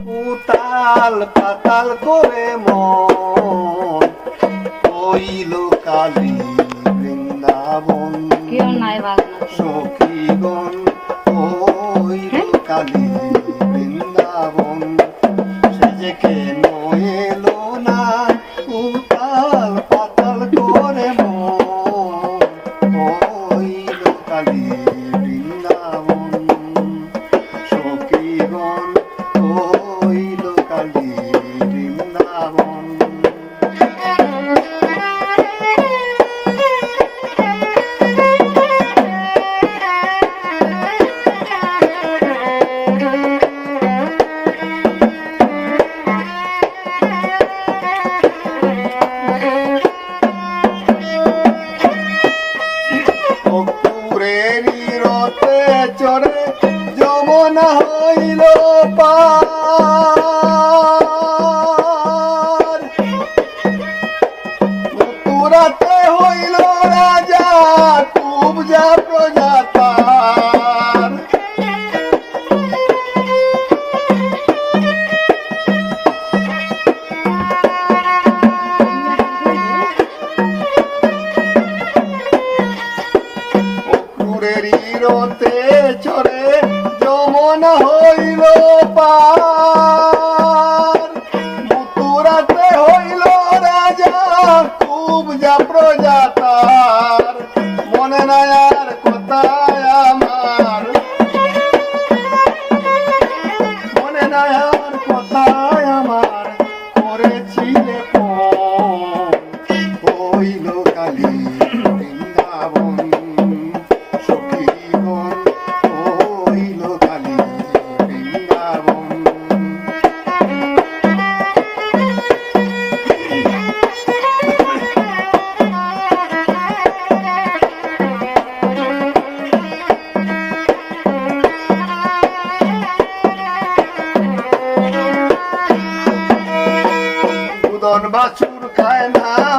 উতাল পাতাল করে মন হইল কালী বৃন্দাবন। কেউ নাই সখীগণ হইল কালী বৃন্দাবন। সে যে যমনা হইল পার। হইল রাজা হইল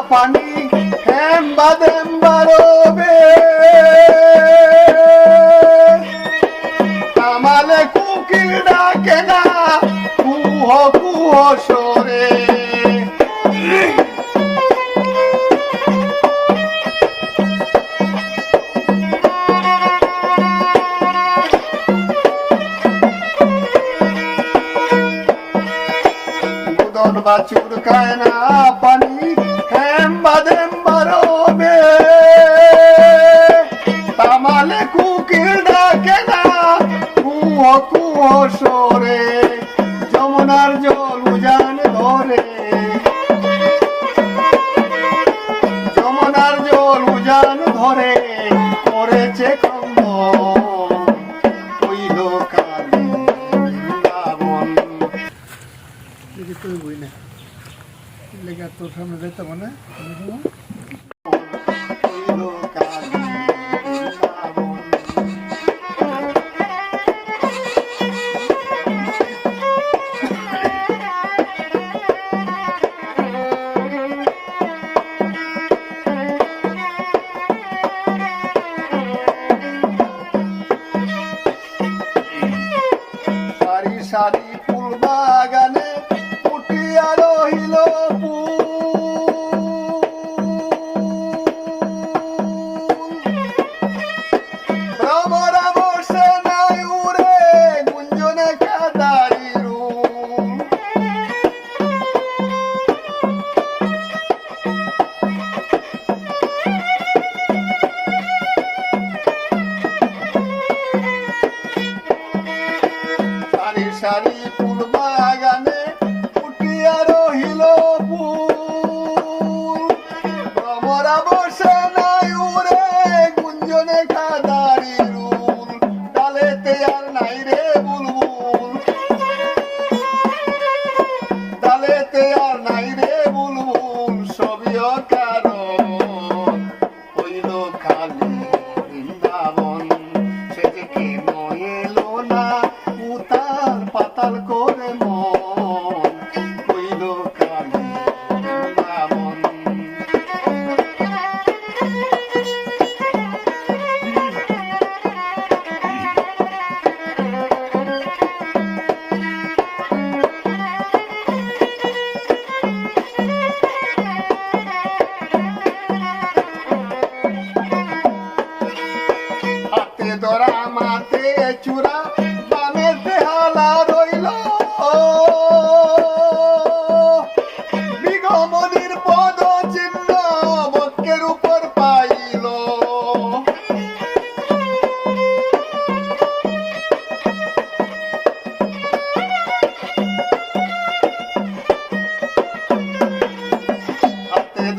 পানি হেম বাদেম বারবে আমালে কুকির ডাকে না, কুহ কুহ সরে বাছুর খায় না পানি কুহ সরে যমুনার জল উজান ধরে। যমুনার জল উজান ধরে, করেছে খন্দ হইল কালী বৃন্দাবন। তুই বই না। লেগে তোর সামনে যেতে মানে সারি সারি ফুল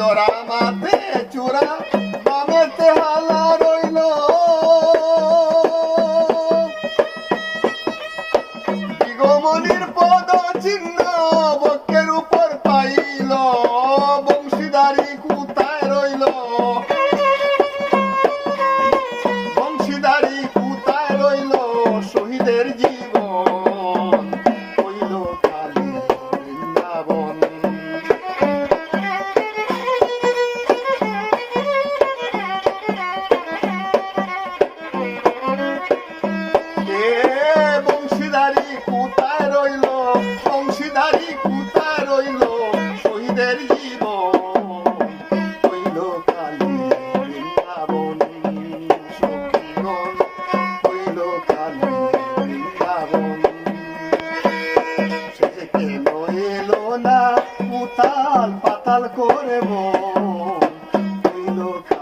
চোরা মাতে চোরা মামেতে হালা রইল। দিগমনির পদ চিহ্ন বকের উপর পাইল, বংশীদারি কুতায় রইল? বংশীদারি কুতায় রইল? শহীদের জি Oh, look.